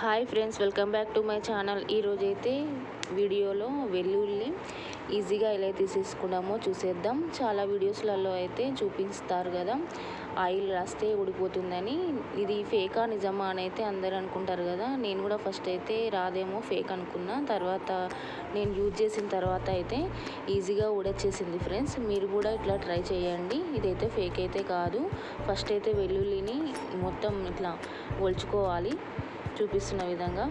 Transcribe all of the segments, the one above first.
Hi friends welcome back to my channel. ఈరోజైతే వీడియోలో వెల్లుల్లి ఈజీగా ఎలా తీసేసుకున్నామో చూసేద్దాం. చాలా వీడియోస్లలో అయితే చూపిస్తారు కదా ఆయిల్ రాస్తే ఊడిపోతుందని. ఇది ఫేకా నిజమా అని అయితే అందరు అనుకుంటారు కదా. నేను కూడా ఫస్ట్ అయితే రాదేమో ఫేక్ అనుకున్నా. తర్వాత నేను యూజ్ చేసిన తర్వాత అయితే ఈజీగా ఊడొచ్చేసింది ఫ్రెండ్స్. మీరు కూడా ఇట్లా ట్రై చేయండి. ఇదైతే ఫేక్ అయితే కాదు. ఫస్ట్ అయితే వెల్లుల్లిని మొత్తం ఇట్లా ఒలుచుకోవాలి. చూపిస్తున్న విధంగా.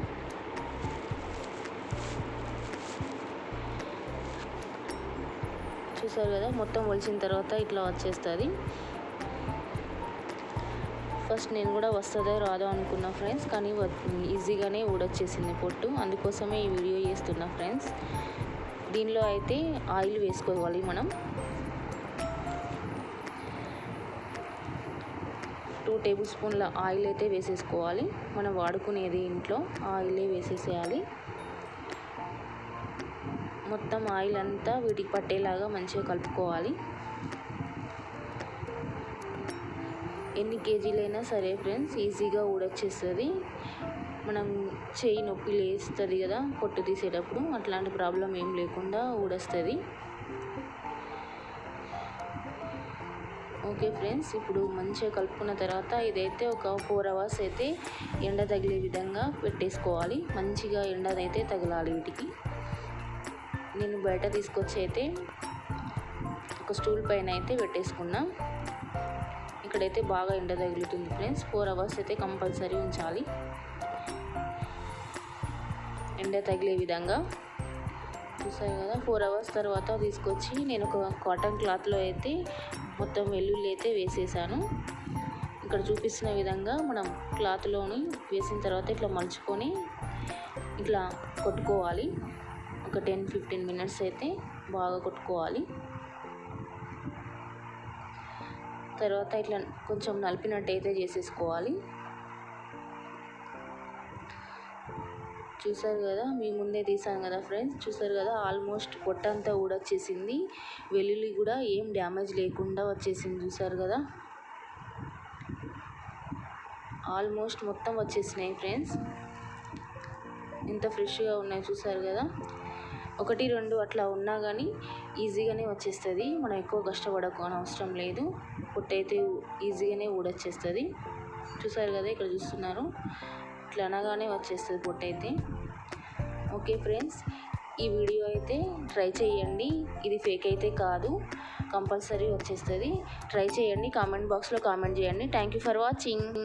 చూసారు కదా మొత్తం ఒలిచిన తర్వాత ఇట్లా వచ్చేస్తుంది. ఫస్ట్ నేను కూడా వస్తుందో రాదో అనుకున్నా ఫ్రెండ్స్ కానీ ఈజీగానే ఊడొచ్చేసింది పొట్టు. అందుకోసమే ఈ వీడియో చేస్తున్నా ఫ్రెండ్స్ దీనిలో అయితే ఆయిల్ వేసుకోవాలి మనం. టూ టేబుల్ స్పూన్ల ఆయిల్ అయితే వేసేసుకోవాలి. మనం వాడుకునేది ఇంట్లో ఆయిలే వేసేసేయాలి. మొత్తం ఆయిల్ అంతా వీటికి పట్టేలాగా మంచిగా కలుపుకోవాలి. ఎన్ని కేజీలైనా సరే ఫ్రెండ్స్ ఈజీగా ఊడొచ్చేస్తుంది. మనం చేయి నొప్పి లేస్తుంది కదా పొట్టు తీసేటప్పుడు అట్లాంటి ప్రాబ్లం ఏం లేకుండా ఊడొస్తుంది. ఓకే ఫ్రెండ్స్ ఇప్పుడు మంచిగా కలుపుకున్న తర్వాత ఇదైతే ఒక ఫోర్ అవర్స్ అయితే ఎండ తగిలే విధంగా పెట్టేసుకోవాలి. మంచిగా ఎండదైతే తగలాలి వీటికి నేను బయట తీసుకొచ్చి అయితే ఒక స్టూల్ పైన అయితే పెట్టేసుకున్నా. ఇక్కడైతే బాగా ఎండ తగులుతుంది ఫ్రెండ్స్ ఫోర్ అవర్స్ అయితే కంపల్సరీ ఉంచాలి. ఎండ తగిలే విధంగా చూసారు కదా ఫోర్ అవర్స్ తర్వాత తీసుకొచ్చి నేను ఒక కాటన్ క్లాత్లో అయితే మొత్తం వెల్లుల్లి అయితే వేసేసాను. ఇక్కడ చూపిస్తున్న విధంగా మనం క్లాత్లోని వేసిన తర్వాత ఇట్లా మలుచుకొని ఇట్లా కొట్టుకోవాలి. ఒక టెన్ ఫిఫ్టీన్ మినిట్స్ అయితే బాగా కొట్టుకోవాలి. తర్వాత ఇట్లా కొంచెం నలిపినట్టు అయితే చేసేసుకోవాలి. చూసారు కదా మీ ముందే తీసాను కదా ఫ్రెండ్స్ చూసారు కదా ఆల్మోస్ట్ పొట్టంతా ఊడొచ్చేసింది. వెల్లుల్లి కూడా ఏం డ్యామేజ్ లేకుండా వచ్చేసింది చూసారు కదా. ఆల్మోస్ట్ మొత్తం వచ్చేసినాయి ఫ్రెండ్స్ ఎంత ఫ్రెష్గా ఉన్నాయి చూసారు కదా. ఒకటి రెండు అట్లా ఉన్నా కానీ ఈజీగానే వచ్చేస్తుంది. మనం ఎక్కువ కష్టపడకపోని అవసరం లేదు. పొట్టయితే ఈజీగానే ఊడొచ్చేస్తుంది. చూసారు కదా ఇక్కడ చూస్తున్నారు. ఇట్లా అనగానే వచ్చేస్తుంది పొట్టయితే ఓకే ఫ్రెండ్స్ ఈ వీడియో అయితే ట్రై చేయండి. ఇది ఫేక్ అయితే కాదు కంపల్సరీ వచ్చేస్తుంది. ట్రై చేయండి కామెంట్ బాక్స్లో కామెంట్ చేయండి. Thank you for watching